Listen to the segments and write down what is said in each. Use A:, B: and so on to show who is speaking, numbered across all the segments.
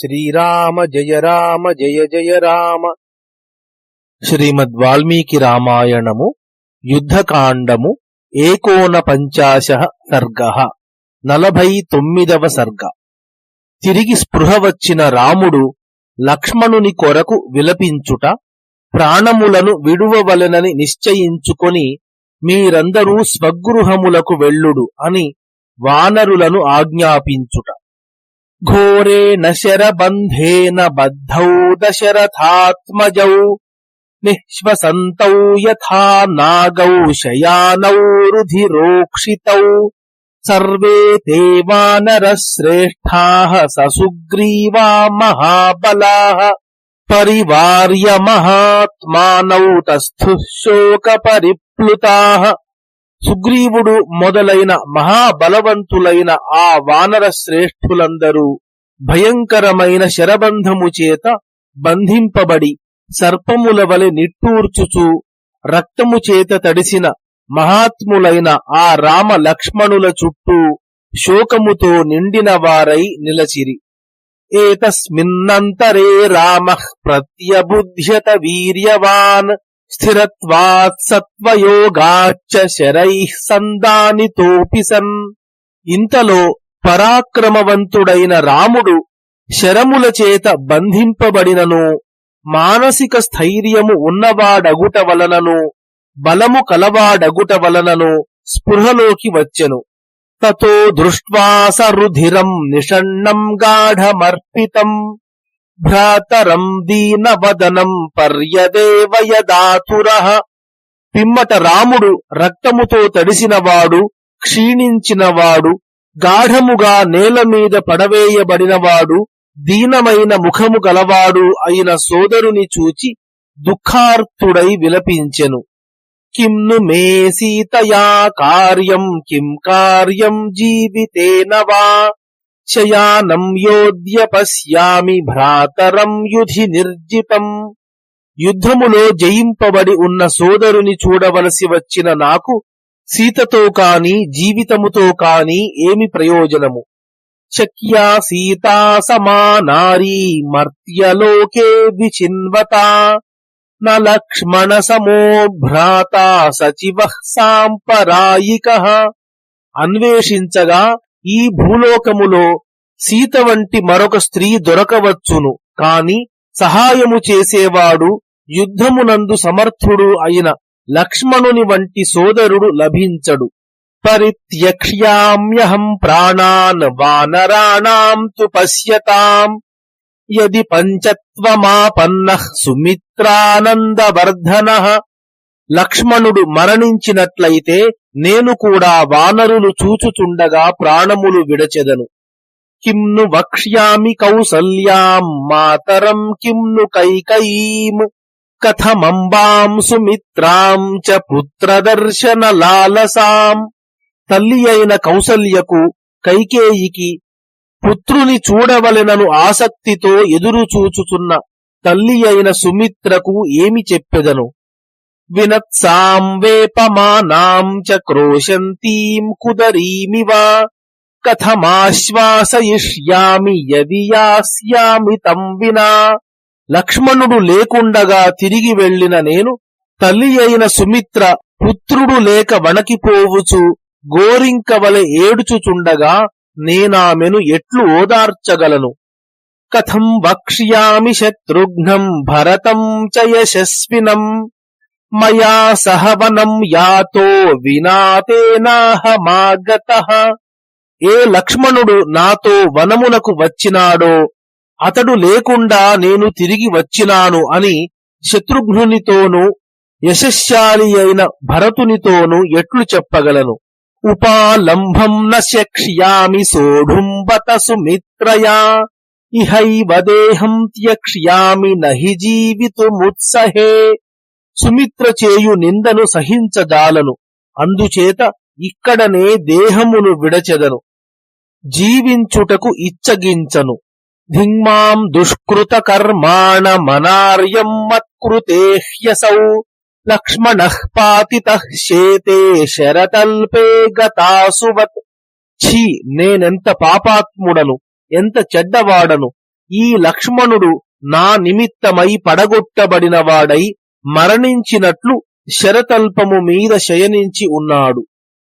A: శ్రీరామ జయ రామ జయ జయ రామ. శ్రీమద్ వాల్మీకి రామాయణము యుద్ధకాండము ఏకోన పంచాశ సర్గ నలభై తొమ్మిదవ సర్గ. తిరిగి స్పృహ వచ్చిన రాముడు లక్ష్మణుని కొరకు విలపించుట ప్రాణములను విడువవలెనని నిశ్చయించుకొని మీరందరూ స్వగృహములకు వెళ్ళుడు అని వానరులను ఆజ్ఞాపించుట. ఘోరేణ శరబంధేన బద్ధౌ దశరథాత్మజౌ నిశ్వసంతౌ యథా నాగౌ శయానౌ రుధిరోక్షితౌ సర్వే తే వానరశ్రేష్ఠాः ససుగ్రీవా మహాబలాः పరివార్య మహాత్మానౌ తస్థుః శోకపరిప్లుతాः సుగ్రీవుడు మొదలైన మహాబలవంతులైన ఆ వానర శ్రేష్ఠులందరూ భయంకరమైన శరబంధము చేత బంధింపబడి సర్పముల వలె నిట్టూర్చుచూ రక్తము చేత తడిసిన మహాత్ములైన ఆ రామ లక్ష్మణుల చుట్టూ శోకముతో నిండిన వారై నిలచిరి. ఏతస్మిన్నంతరే రామ ప్రత్యబుధ్యత వీర్యవాన్ స్థిరత్వాత్ సత్వయోగాచ్చ శరైః సందానితోపి సన్ ఇంతలో పరాక్రమవంతుడైన రాముడు శరముల చేత బంధింపబడినను మానసిక స్థైర్యము ఉన్నవాడగుట వలనను బలము కలవాడగుట వలనను స్పృహలోకి వచ్చెను। తతో దృష్ట్వా సరుధిరం నిషణ్ణం గాఢమర్పితం। భ్రాతరం దీనవదనం పర్యదేవయదాతుర పిమ్మట రాముడు రక్తముతో తడిసినవాడు క్షీణించినవాడు గాఢముగా నేల మీద పడవేయబడినవాడు దీనమైన ముఖము గలవాడు అయిన సోదరుని చూచి దుఃఖార్తుడై విలపించెను. కిమ్ను మే సీతయా కార్యం కిం కార్యం జీవితేనవా? శయానం యోధ్య పశ్యామి భ్రాతరం యుధి నిర్జితం. యుద్ధములో జయింపబడి ఉన్న సోదరుని చూడవలసి వచ్చిన నాకు సీతతో కాని జీవితముతో కాని ఏమి ప్రయోజనము? శక్యా సీతా సమానారీ మర్త్యలోకే విచిన్వత. న లక్ష్మణ సమో భ్రాత సచివ సాంపరాయిక. అన్వేషించగా ఈ భూలోకములో సీత వంటి మరొక స్త్రీ దొరకవచ్చును. కాని సహాయము చేసేవాడు యుద్ధమునందు సమర్థుడు అయిన లక్ష్మణుని వంటి సోదరుడు లభించడు. పరిత్యక్ష్యామ్యహం ప్రాణాన్ వానరాణాం తు పశ్యతాం. యది పంచత్వమాపన్న సుమిత్రానందవర్ధన. లక్ష్మణుడు మరణించినట్లయితే నేను కూడా వానరులు చూచుచుండగా ప్రాణములు విడచెదను. కిమ్ను వక్ష్యామి కౌసల్యాం మాతరం కిమ్ను కైకయీం కథమంబాం సుమిత్రాం చ పుత్రదర్శన లాలసాం. తల్లి అయిన కౌసల్యకు కైకేయికి పుత్రుని చూడవలెనను ఆసక్తితో ఎదురు చూచుచున్న తల్లి అయిన సుమిత్రకు ఏమి చెప్పెదను? వినత్సాం వేపమానాం చ క్రోశంతీం కుదరీమివ కథమాశ్వాసయిష్యామి యది యాస్యామి తం వినా. లక్ష్మణుడు లేకుండగా తిరిగి వెళ్ళిన నేను తల్లి అయిన సుమిత్ర పుత్రుడు లేక వణకిపోవుచు గోరింకవలె ఏడుచుచుండగా నేనామెను ఎట్లు ఓదార్చగలను? కథం వక్ష్యామి శత్రుఘ్నం భరతం చ యశస్వినం. మయా సహవనం యాతో వినాతేనాహమాగత ఏ లక్ష్మణుడు నాతో వనమునకు వచ్చినాడో అతడు లేకుండా నేను తిరిగి వచ్చినాను అని శత్రుఘ్నునితోనూ యశస్శాలి అయిన భరతునితోనూ ఎట్లు చెప్పగలను? ఉపాలంభం న సోఢుంబత సుమిత్రయా ఇహైవ దేహం త్యక్ష్యామి నహి జీవితుముత్సహే. సుమిత్ర చేయు నిందను సహించజాలను. అందుచేత ఇక్కడనే దేహమును విడచెదను. జీవించుటకు ఇచ్చగించను. ధింమాం దుష్కృత కర్మాణ మనార్యం మత్కృతే హ్యసౌ లక్ష్మణ పాతిత శేతే శరతల్పే గతాసువత్ ఛీ నేనెంత పాపాత్ముడను ఎంత చెడ్డవాడను. ఈ లక్ష్మణుడు నా నిమిత్తమై పడగొట్టబడినవాడై మరణించినట్లు శరతల్పము మీద శయనించి ఉన్నాడు.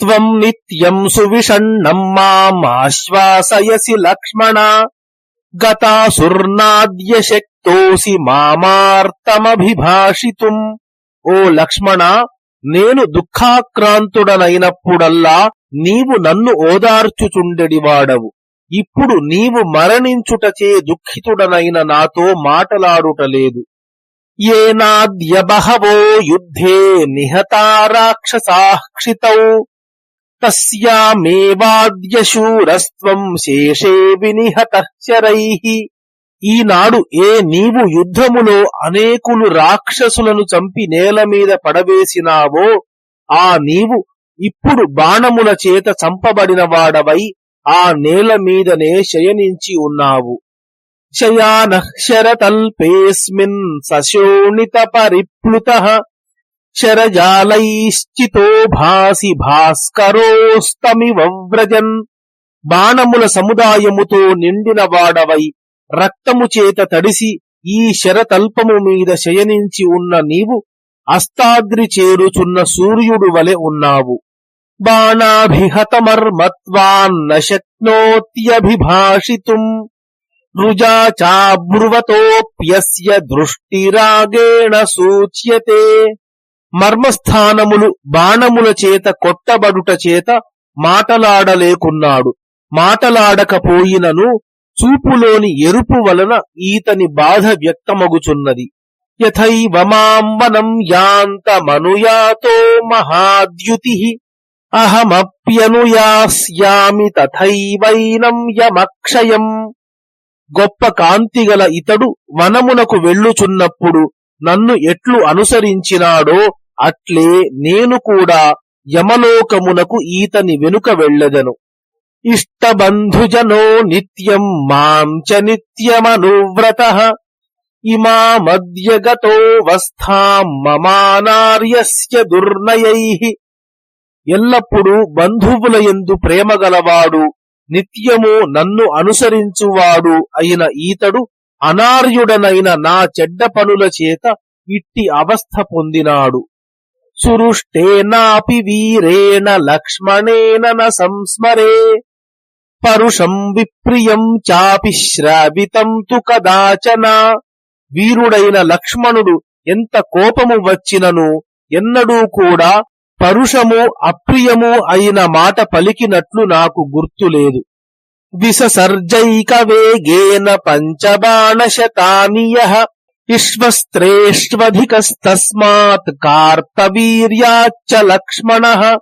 A: త్వం నిత్యం సువిషణం మామాశ్వాసయసి లక్ష్మణ. గతాసుర్నాద్య శక్తోసి మామార్తమభిభాషితుం. ఓ లక్ష్మణ నేను దుఃఖాక్రాంతుడనైనప్పుడల్లా నీవు నన్ను ఓదార్చుచుండెడివాడవు ఇప్పుడు నీవు మరణించుటచే దుఃఖితుడనైన నాతో మాటలాడుటలేదు. ఏనాద్యబహవో యుద్ధే నిహతా రాక్షసాక్షితౌ తస్యామేవాద్యశూరస్త్వం శేషే వినిహత శరైః ఈనాడు ఏ నీవు యుద్ధములో అనేకులు రాక్షసులను చంపి నేల మీద పడవేసినావో ఆ నీవు ఇప్పుడు బాణముల చేత చంపబడిన వాడవై ఆ నేల మీదనే శయనించి ఉన్నావు. శయాన శరతల్పేస్మిన్ సశోణిత పరిప్లుత శరజాలైశ్చితో భాసి భాస్కరోస్తమివ వ్రజన్ బాణముల సముదాయముతో నిండిన వాడవై రక్తము చేత తడిసి ఈ శరతల్పము మీద శయనించి ఉన్న నీవు అస్తాద్రి చేరుచున్న సూర్యుడు వలె ఉన్నావు. బాణాభిహతమర్మత్వాన్న శక్నోత్యభిభాషితుం రుజా చాబ్రువతోప్యస్య దృష్టిరాగేణ సూచ్యతే మర్మస్థానములు బాణముల చేత కొట్టబడుట చేత మాటలాడలేకున్నాడు. మాటలాడకపోయినను చూపులోని ఎరుపు వలన ఈతని బాధ వ్యక్తమగుచున్నది. యథైవ మాం యాంతమనుయాతో మహాద్యుతి అహమప్యనుయాస్యామి తథైవైనం యమక్షయం। గొప్ప కాంతిగల ఇతడు వనమునకు వెళ్ళుచున్నప్పుడు నన్ను ఎట్లు అనుసరించినాడో అట్లే నేను కూడా యమలోకమునకు ఈతని వెనుక వెళ్ళదను. ఇష్టబంధుజనో నిత్యం మాంచ నిత్యమనువ్రత. ఇమామద్యగతో వస్థాం మమానార్యస్య దుర్నయై. ఎల్లప్పుడూ బంధువుల ఎందు ప్రేమగలవాడు నిత్యము నన్ను అనుసరించువాడు అయిన ఈతడు అనార్యుడనైన నా చెడ్డ పనుల చేత ఇట్టి అవస్థ పొందినాడు. సురుష్టేనాపి వీరేణ లక్ష్మణేన న సంస్మరే. పరుషం విప్రియం చాపి శ్రావితం తు కదాచన. వీరుడైన లక్ష్మణుడు ఎంత కోపము వచ్చినను ఎన్నడూ కూడా పరుషము అప్రియము అయిన మాట పలికినట్లు నాకు గుర్తులేదు విససర్జైక వేగేన పంచబాణశతానియ ఇష్వస్త్రేష్వధికస్తస్మాత్ కార్తవీర్యాచ్చ లక్ష్మణ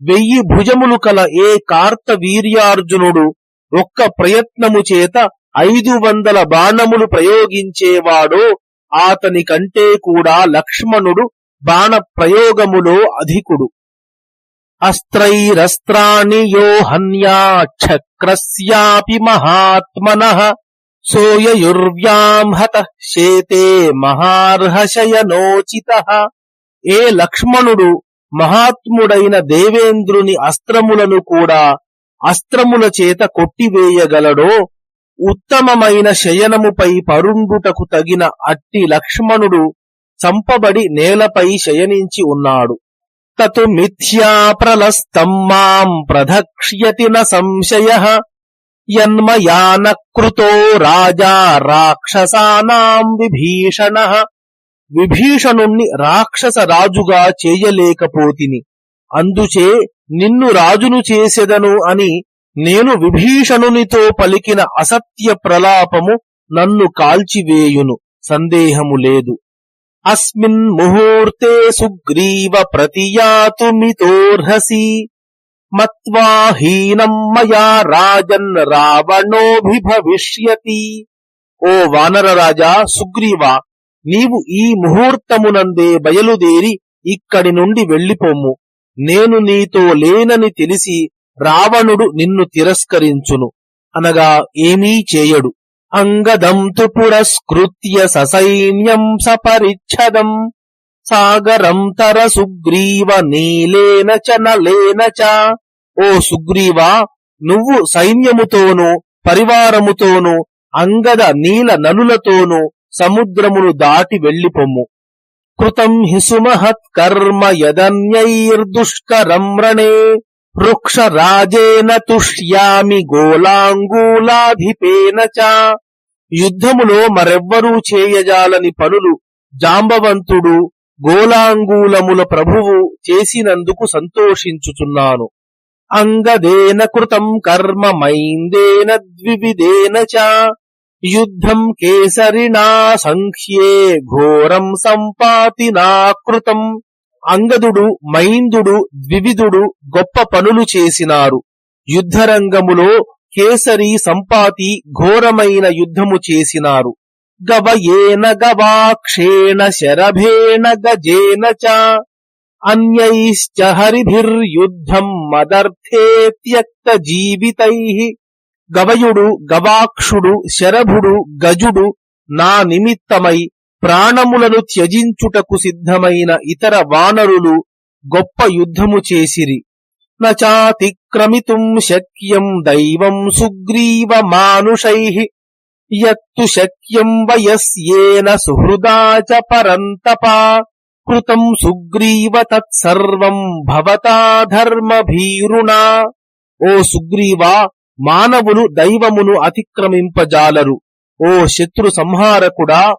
A: వెయ్యి భుజములు కల ఏ కార్తవీర్యార్జునుడు ఒక్క ప్రయత్నము చేత ఐదు వందల బాణములు ప్రయోగించేవాడో అతని కంటే కూడా లక్ష్మణుడు బాణ ప్రయోగములో అధికుడు. అస్త్రైరస్త్రాణి యో హన్యాక్షక్రస్యాపి మహాత్మన సోయయుర్వ్యాంహత శేతే మహార్హశయనోచిత. ఏ లక్ష్మణుడు మహాత్ముడైన దేవేంద్రుని అస్త్రములను కూడా అస్త్రముల చేత కొట్టివేయగలడో ఉత్తమమైన శయనముపై పరుండుటకు తగిన అట్టి లక్ష్మణుడు చంపబడి నేలపై శయనించి ఉన్నాడు. తతు మిథ్యా ప్రలస్తం మాం ప్రధక్ష్యతి న సంశయ. యన్మయాన కృతో రాజా రాక్షసానాం విభీషణ. విభీషణుణ్ణి రాక్షస రాజుగా చేయలేకపోతిని. అందుచే నిన్ను రాజును చేసెదను అని నేను విభీషణునితో పలికిన అసత్య ప్రలాపము నన్ను కాల్చివేయును. సందేహము లేదు. అస్మిన్ ముహూర్తే సుగ్రీవ ప్రతియాతుమితోర్హసి మత్వా హీనం మయా రాజన్ రావణోభిభవిష్యతి ఓ వానర రాజా సుగ్రీవా నీవు ఈ ముహూర్తమునందే బయలుదేరి ఇక్కడి నుండి వెళ్ళిపోమ్ము నేను నీతో లేనని తెలిసి రావణుడు నిన్ను తిరస్కరించును. అనగా ఏమీ చేయడు. అంగదం తు పురస్కృత్య ససైన్యం సపరిచ్ఛదం. సాగరం తర సుగ్రీవ నీలేన చ నలేన చ. ఓ సుగ్రీవా నువ్వు సైన్యముతోనూ పరివారముతోనూ అంగద నీల నలులతోనూ సముద్రమును దాటి వెళ్ళిపొమ్ము కృతం హి సుమహత్ కర్మ యదన్యైర్దుష్కరం రణే వృక్షరాజేన తుష్యామి గోలాంగూలాధిపేన చ. యుద్ధములో మరెవ్వరూ చేయజాలని పనులు జాంబవంతుడు గోలాంగూలముల ప్రభువు చేసినందుకు సంతోషించుచున్నాను. అంగదేన కృతం కర్మ మైందేన ద్వివిదేన చ యుద్ధం కేసరినా సంఖ్యే ఘోరం సంపాతి కృతం. అంగదుడు మైందుడు ద్వివిధుడు గొప్ప పనులు చేసినారు. యుద్ధరంగములో కేసరి సంపాతి ఘోరమైన యుద్ధము చేసినారు. గవయేన గవాక్షేణ శరభేణ గజేన చ. అన్యైశ్చ హరిభిర్యుద్ధం మదర్థే త్యక్త జీవితై. గవయుడు గవాక్షుడు శరభుడు గజుడు నా నిమిత్తమై ప్రాణములను త్యజించుటకు సిద్ధమైన ఇతర వానరులు గొప్ప యుద్ధము చేసిరి. నాతిక్రమితుం శక్యం దైవం సుగ్రీవ మానుషై యత్తు శక్యం వయస్యేన సుహృదా చ పరంతపా. కృతం సుగ్రీవ తత్సర్వం భవతా ధర్మభీరుణా. ఓ సుగ్రీవా మానవులు దైవమును అతిక్రమింపజాలరు. ఓ శత్రు సంహారకుడా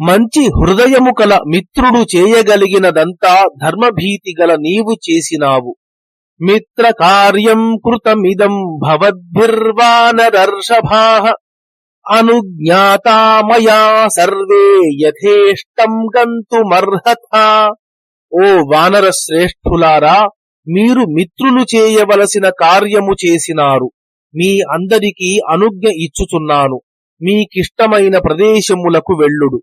A: మంచి హృదయము కల మిత్రుడు చేయగలిగినదంతా ధర్మభీతి గల నీవు చేసినావు. మిత్ర కార్యం కృతమిదం భవద్భిర్వానరర్షభా అనుజ్ఞాతామయా సర్వే యథేష్టం గంతుమర్హత. ఓ వానర శ్రేష్ఠులారా మీరు మిత్రులు చేయవలసిన కార్యము చేసినారు. మీ అందరికీ అనుజ్ఞ ఇచ్చుచున్నాను. మీకిష్టమైన ప్రదేశములకు వెళ్ళుడు.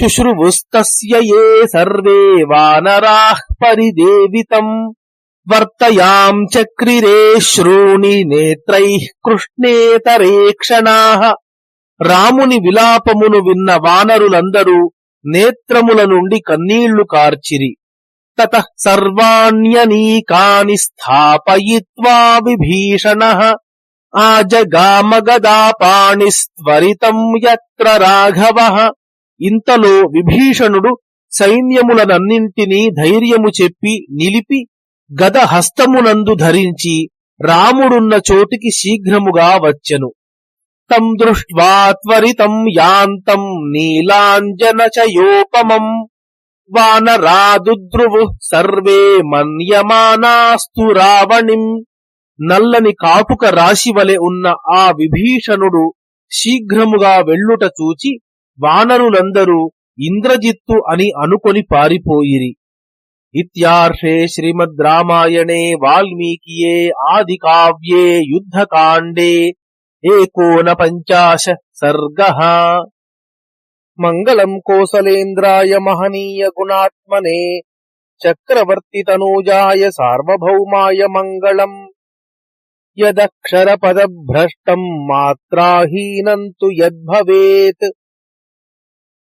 A: శుశ్రువుస్తస్య ఏ సర్వే వానరాః పరిదేవితం. వర్తయాం చక్రిరే శ్రోణి నేత్రైః కృష్ణేతరేక్షణాః రాముని విలాపమును విన్న వానరులందరూ నేత్రముల నుండి కన్నీళ్ళు కార్చిరి తత సర్వాణ్యనీకాని స్థాపయిత్వా విభీషణ ఆజగామగదాపాణిస్త్వరితం యత్ర రాఘవ ఇంతలో విభీషణుడు సైన్యములనన్నింటినీ ధైర్యము చెప్పి నిలిపి గద హస్తమునందు ధరించి రాముడున్న చోటికి శీఘ్రముగా వచ్చెను. తం దృష్ట్వాత్వరితం యాంతం నీలాంజనచయోపమం. వానరాదుద్రువు సర్వే మన్యమానాస్తు రావణిం. నల్లని కాటుక రాశివలె ఉన్న ఆ విభీషణుడు శీఘ్రముగా వెళ్ళుట చూచి వానరులందరూ ఇంద్రజిత్తు అని అనుకొని పారిపోయిరి. ఇత్యార్షే శ్రీమద్ రామాయణే వాల్మీకియే ఆది కావ్యే యుద్ధకాండే ఏకోన పంచాశ సర్గ మంగళం కోసలేంద్రాయ మహనీయ గుణాత్మనే చక్రవర్తి తనూజాయ సార్వభౌమాయ మంగళం యదక్షరపదభ్రష్టం మాత్రాహీనం తు యద్భవేత్